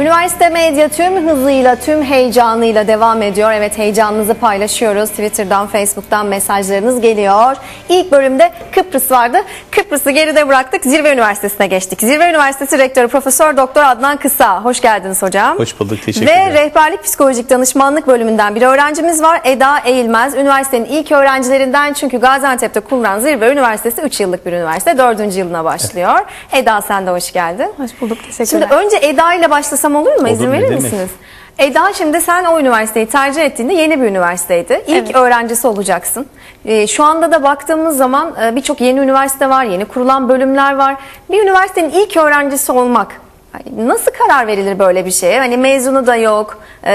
Üniversite medya tüm hızıyla, tüm heyecanıyla devam ediyor. Evet heyecanınızı paylaşıyoruz. Twitter'dan, Facebook'tan mesajlarınız geliyor. İlk bölümde Kıbrıs vardı. Kıbrıs'ı geride bıraktık. Zirve Üniversitesi'ne geçtik. Zirve Üniversitesi Rektörü Profesör Doktor Adnan Kısa. Hoş geldiniz hocam. Hoş bulduk, teşekkür Ve ederim. rehberlik psikolojik danışmanlık bölümünden bir öğrencimiz var. Eda Eğilmez. Üniversitenin ilk öğrencilerinden çünkü Gaziantep'te kurulan Zirve Üniversitesi 3 yıllık bir üniversite. 4. yılına başlıyor. Eda sen de hoş geldin. Hoş bulduk, teşekkürler. Şimdi önce Eda ile başlasam olur mu? İzin Olur, ne verir demek? misiniz? Eda şimdi sen o üniversiteyi tercih ettiğinde yeni bir üniversiteydi. İlk Evet. öğrencisi olacaksın. Ee, şu anda da baktığımız zaman e, birçok yeni üniversite var, yeni kurulan bölümler var. Bir üniversitenin ilk öğrencisi olmak hani nasıl karar verilir böyle bir şeye? Hani mezunu da yok. Ee,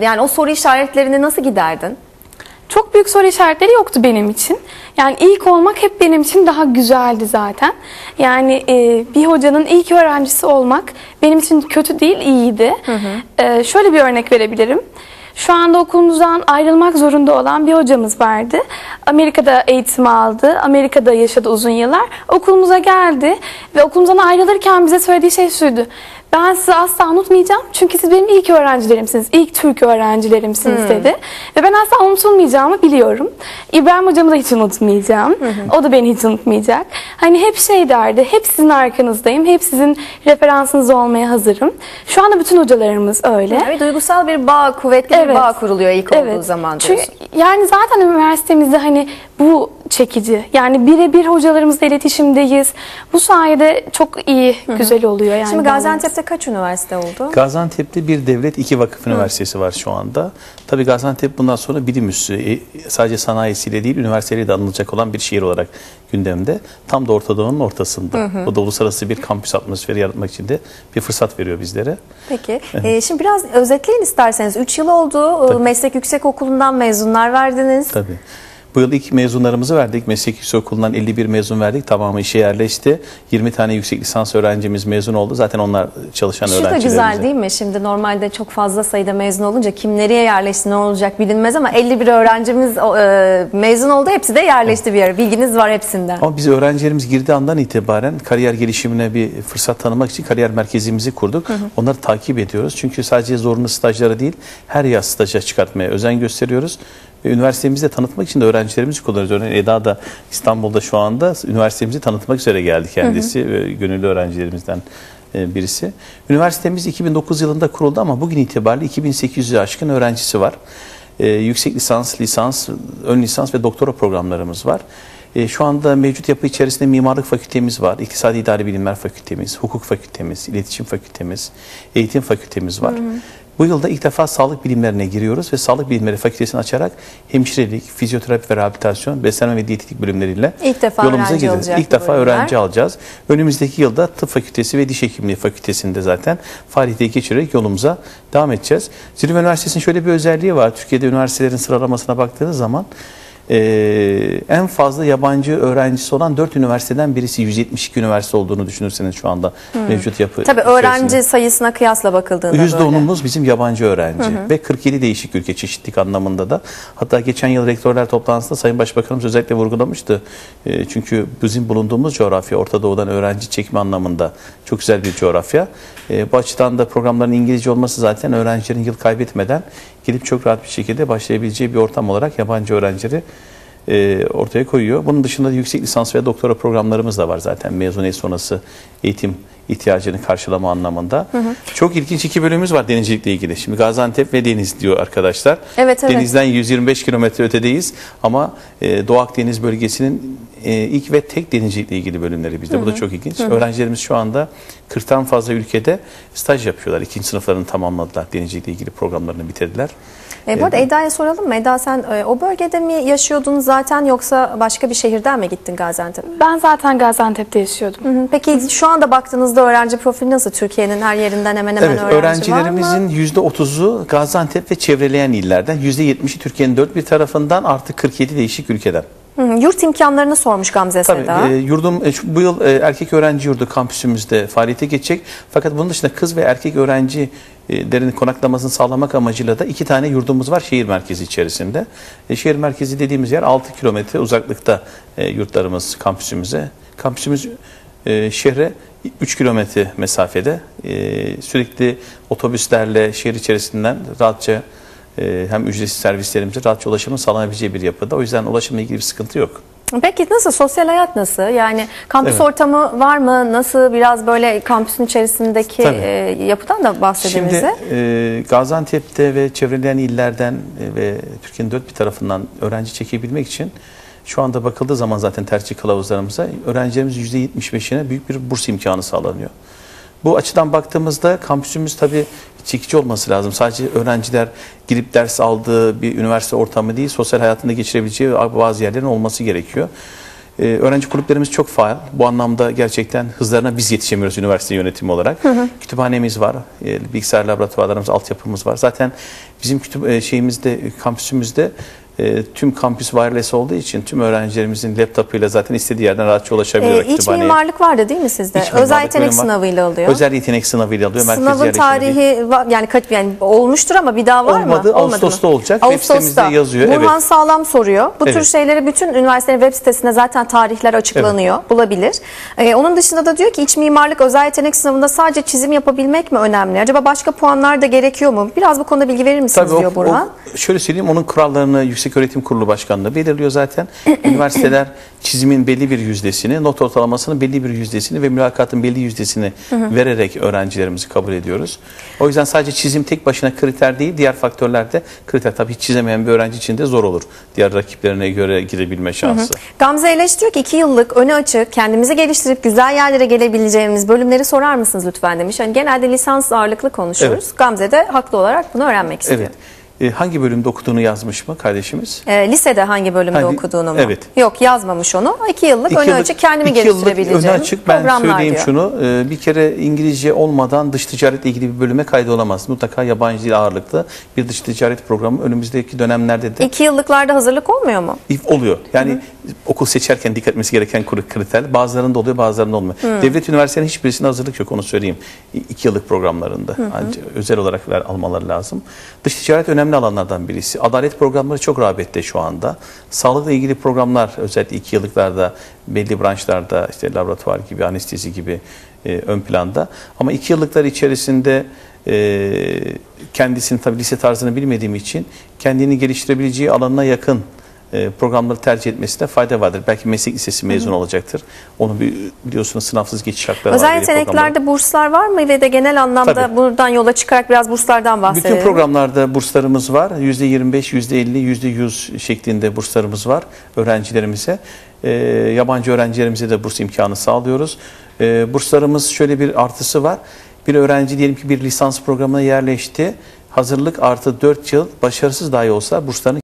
yani o soru işaretlerini nasıl giderdin? Çok büyük soru işaretleri yoktu benim için. Yani ilk olmak hep benim için daha güzeldi zaten. Yani e, bir hocanın ilk öğrencisi olmak benim için kötü değil, iyiydi. E, şöyle bir örnek verebilirim. Şu anda okulumuzdan ayrılmak zorunda olan bir hocamız vardı. Amerika'da eğitim aldı. Amerika'da yaşadı uzun yıllar. Okulumuza geldi ve okulumuzdan ayrılırken bize söylediği şey şuydu. Ben sizi asla unutmayacağım çünkü siz benim ilk öğrencilerimsiniz, ilk Türk öğrencilerimsiniz dedi. Ve ben asla unutulmayacağımı biliyorum. İbrahim hocamı da hiç unutmayacağım. O da beni hiç unutmayacak. Hani hep şey derdi, hep sizin arkanızdayım, hep sizin referansınız olmaya hazırım. Şu anda bütün hocalarımız öyle. Yani duygusal bir bağ, kuvvetli bir Evet. bağ kuruluyor ilk olduğu zaman Çünkü diyorsun. yani zaten üniversitemizde hani bu çekici. Yani birebir hocalarımızla iletişimdeyiz. Bu sayede çok iyi, güzel oluyor yani. Şimdi. Gaziantep'te kaç üniversite oldu? Gaziantep'te bir devlet, iki vakıf üniversitesi var şu anda. Tabii Gaziantep bundan sonra bilim üssü, e, sadece sanayisiyle değil, üniversiteyle de anılacak olan bir şehir olarak gündemde. Tam da Orta Doğu'nun ortasında. O da uluslararası bir kampüs atmosferi yaratmak için de bir fırsat veriyor bizlere. Peki. Ee, şimdi biraz özetleyin isterseniz. 3 yıl oldu. Ee, Tabii. Meslek Yüksek Okulu'ndan mezunlar verdiniz. Tabii. Bu yıl ilk mezunlarımızı verdik. Meslek Yüksekokulu'ndan 51 mezun verdik. Tamamı işe yerleşti. 20 tane yüksek lisans öğrencimiz mezun oldu. Zaten onlar çalışan Şu da öğrencilerimiz. güzel değil mi? Şimdi normalde çok fazla sayıda mezun olunca kim nereye yerleşti ne olacak bilinmez ama 51 öğrencimiz e, mezun oldu. Hepsi de yerleşti bir yere. Bilginiz var hepsinden. Ama biz öğrencilerimiz girdiği andan itibaren kariyer gelişimine bir fırsat tanımak için kariyer merkezimizi kurduk. Onları takip ediyoruz. Çünkü sadece zorunlu stajlara değil her yaz staja çıkartmaya özen gösteriyoruz. Ve üniversitemizi de tanıtmak için de öğrencilerimizi kullanıyoruz. Örneğin Eda da İstanbul'da şu anda üniversitemizi tanıtmak üzere geldi kendisi. Ve Gönüllü öğrencilerimizden e, birisi. Üniversitemiz 2009 yılında kuruldu ama bugün itibariyle 2800'ü aşkın öğrencisi var. E, yüksek lisans, lisans, ön lisans ve doktora programlarımız var. E, şu anda mevcut yapı içerisinde mimarlık fakültemiz var, iktisadi idari bilimler fakültemiz, hukuk fakültemiz, iletişim fakültemiz, eğitim fakültemiz var. Bu yılda ilk defa sağlık bilimlerine giriyoruz ve sağlık bilimleri fakültesini açarak hemşirelik, fizyoterapi ve rehabilitasyon, beslenme ve diyetetik bölümleriyle İlk defa yolumuza gireceğiz. İlk defa bölümler. öğrenci alacağız. Önümüzdeki yılda tıp fakültesi ve diş hekimliği fakültesinde zaten faaliyete geçirerek yolumuza devam edeceğiz. Zirve Üniversitesi'nin şöyle bir özelliği var. Türkiye'de üniversitelerin sıralamasına baktığınız zaman eee, en fazla yabancı öğrencisi olan 4 üniversiteden birisi 172 üniversite olduğunu düşünürseniz şu anda mevcut yapı Hmm. Tabii içerisinde. öğrenci sayısına kıyasla bakıldığında böyle. %10'umuz bizim yabancı öğrenci ve 47 değişik ülke çeşitlilik anlamında da. Hatta geçen yıl rektörler toplantısında Sayın Başbakanımız özellikle vurgulamıştı. E, çünkü bizim bulunduğumuz coğrafya Orta Doğu'dan öğrenci çekme anlamında çok güzel bir coğrafya. E, bu açıdan da programların İngilizce olması zaten öğrencilerin yıl kaybetmeden gidip çok rahat bir şekilde başlayabileceği bir ortam olarak yabancı öğrencileri e, ortaya koyuyor. Bunun dışında da yüksek lisans ve doktora programlarımız da var zaten mezuniyet sonrası eğitim ihtiyacını karşılama anlamında. Çok ilginç iki bölümümüz var denizcilikle ilgili. Şimdi Gaziantep ve Deniz diyor arkadaşlar. Evet, evet. Denizden 125 kilometre ötedeyiz ama e, Doğu Akdeniz bölgesinin e, ilk ve tek denizcilikle ilgili bölümleri bizde. Bu da çok ilginç. Öğrencilerimiz şu anda 40'tan fazla ülkede staj yapıyorlar. İkinci sınıflarını tamamladılar. Denizcilikle ilgili programlarını bitirdiler. E, bu arada Eda'ya soralım mı? Eda sen e, o bölgede mi yaşıyordun zaten yoksa başka bir şehirden mi gittin Gaziantep'e? Ben zaten Gaziantep'te yaşıyordum. Hı hı. Peki şu anda baktığınızda öğrenci profili nasıl? Türkiye'nin her yerinden hemen hemen Evet, öğrenci var öğrencilerimizin mı? %30'u Gaziantep ve çevreleyen illerden, %70'i Türkiye'nin dört bir tarafından artık 47 değişik ülkeden. Hı. Yurt imkanlarını sormuş Gamze Tabii Seda. e, yurdum e, şu- bu yıl e, erkek öğrenci yurdu kampüsümüzde faaliyete geçecek. Fakat bunun dışında kız ve erkek öğrencilerin konaklamasını sağlamak amacıyla da iki tane yurdumuz var şehir merkezi içerisinde. E, şehir merkezi dediğimiz yer 6 kilometre uzaklıkta e, yurtlarımız kampüsümüze. Kampüsümüz e, şehre 3 kilometre mesafede e, sürekli otobüslerle şehir içerisinden rahatça e, hem ücretsiz servislerimize rahatça ulaşımın sağlanabileceği bir yapıda. O yüzden ulaşımla ilgili bir sıkıntı yok. Peki nasıl? Sosyal hayat nasıl? Yani kampüs Evet. ortamı var mı? Nasıl? Biraz böyle kampüsün içerisindeki e, yapıdan da bahsedin Şimdi e, Gaziantep'te ve çevreleyen illerden e, ve Türkiye'nin dört bir tarafından öğrenci çekebilmek için şu anda bakıldığı zaman zaten tercih kılavuzlarımıza öğrencilerimiz %75'ine büyük bir burs imkanı sağlanıyor. Bu açıdan baktığımızda kampüsümüz tabii çekici olması lazım. Sadece öğrenciler girip ders aldığı bir üniversite ortamı değil, sosyal hayatında geçirebileceği bazı yerlerin olması gerekiyor. Ee, öğrenci kulüplerimiz çok faal. Bu anlamda gerçekten hızlarına biz yetişemiyoruz üniversite yönetimi olarak. Kütüphanemiz var, e, bilgisayar laboratuvarlarımız, altyapımız var. Zaten bizim kütüp e, şeyimizde, kampüsümüzde e, tüm kampüs wireless olduğu için tüm öğrencilerimizin laptopuyla zaten istediği yerden rahatça ulaşabiliyor E, iç mimarlık vardı değil mi sizde? İç Özel yetenek sınavıyla alıyor. Özel yetenek sınavıyla alıyor. merkezi Sınavın değil. tarihi var- yani, kaç, yani olmuştur ama bir daha var mı? Olmadı, Ağustos'ta mı? olacak. Sitemizde yazıyor, Burhan evet. Sağlam soruyor. Bu tür Evet. şeyleri bütün üniversitenin web sitesinde zaten tarihler açıklanıyor. Bulabilir. Ee, onun dışında da diyor ki iç mimarlık özel yetenek sınavında sadece çizim yapabilmek mi önemli? Acaba başka puanlar da gerekiyor mu? Biraz bu konuda bilgi verir misiniz Tabii diyor o, Burhan. o- şöyle söyleyeyim onun kurallarını Yüksek Öğretim Kurulu Başkanlığı belirliyor zaten. Üniversiteler çizimin belli bir yüzdesini, not ortalamasının belli bir yüzdesini ve mülakatın belli yüzdesini vererek öğrencilerimizi kabul ediyoruz. O yüzden sadece çizim tek başına kriter değil, diğer faktörler de kriter. Tabii hiç çizemeyen bir öğrenci için de zor olur. Diğer rakiplerine göre girebilme şansı. Gamze Eleş diyor ki iki yıllık önü açık kendimizi geliştirip güzel yerlere gelebileceğimiz bölümleri sorar mısınız lütfen demiş. Hani genelde lisans ağırlıklı konuşuyoruz. Gamze de haklı olarak bunu öğrenmek istiyor. Evet. E, hangi bölümde okuduğunu yazmış mı kardeşimiz? Ee, lisede hangi bölümde Hangi- okuduğunu mu? Evet. Yok yazmamış onu. İki yıllık İki önü yıllık- açık kendimi geliştirebileceğim önü açık. Ben söyleyeyim diyor. şunu. e, Bir kere İngilizce olmadan dış ticaretle ilgili bir bölüme kaydolamaz. Mutlaka yabancı dil ağırlıklı bir dış ticaret programı önümüzdeki dönemlerde de İki yıllıklarda hazırlık olmuyor mu? oluyor. Yani okul seçerken dikkat etmesi gereken kriter. Bazılarında oluyor bazılarında olmuyor. Devlet üniversitelerinin hiçbirisinde hazırlık yok onu söyleyeyim. İki yıllık programlarında. Ancak özel olarak ver, almaları lazım. Dış ticaret önemli alanlardan birisi. Adalet programları çok rağbette şu anda. Sağlıkla ilgili programlar özellikle iki yıllıklarda belli branşlarda işte laboratuvar gibi, anestezi gibi e, ön planda. Ama iki yıllıklar içerisinde e, kendisini tabii lise tarzını bilmediğim için kendini geliştirebileceği alanına yakın programları tercih etmesinde fayda vardır. Belki meslek lisesi mezun olacaktır. Onu bir, biliyorsunuz sınavsız geçiş hakları Özel var. programlarda. yeteneklerde burslar var mı ve de genel anlamda Tabii. buradan yola çıkarak biraz burslardan bahsedelim. Bütün programlarda burslarımız var. %25, %50, %100 şeklinde burslarımız var öğrencilerimize. Ee, yabancı öğrencilerimize de burs imkanı sağlıyoruz. Ee, burslarımız şöyle bir artısı var. Bir öğrenci diyelim ki bir lisans programına yerleşti. Hazırlık artı 4 yıl başarısız dahi olsa burslarını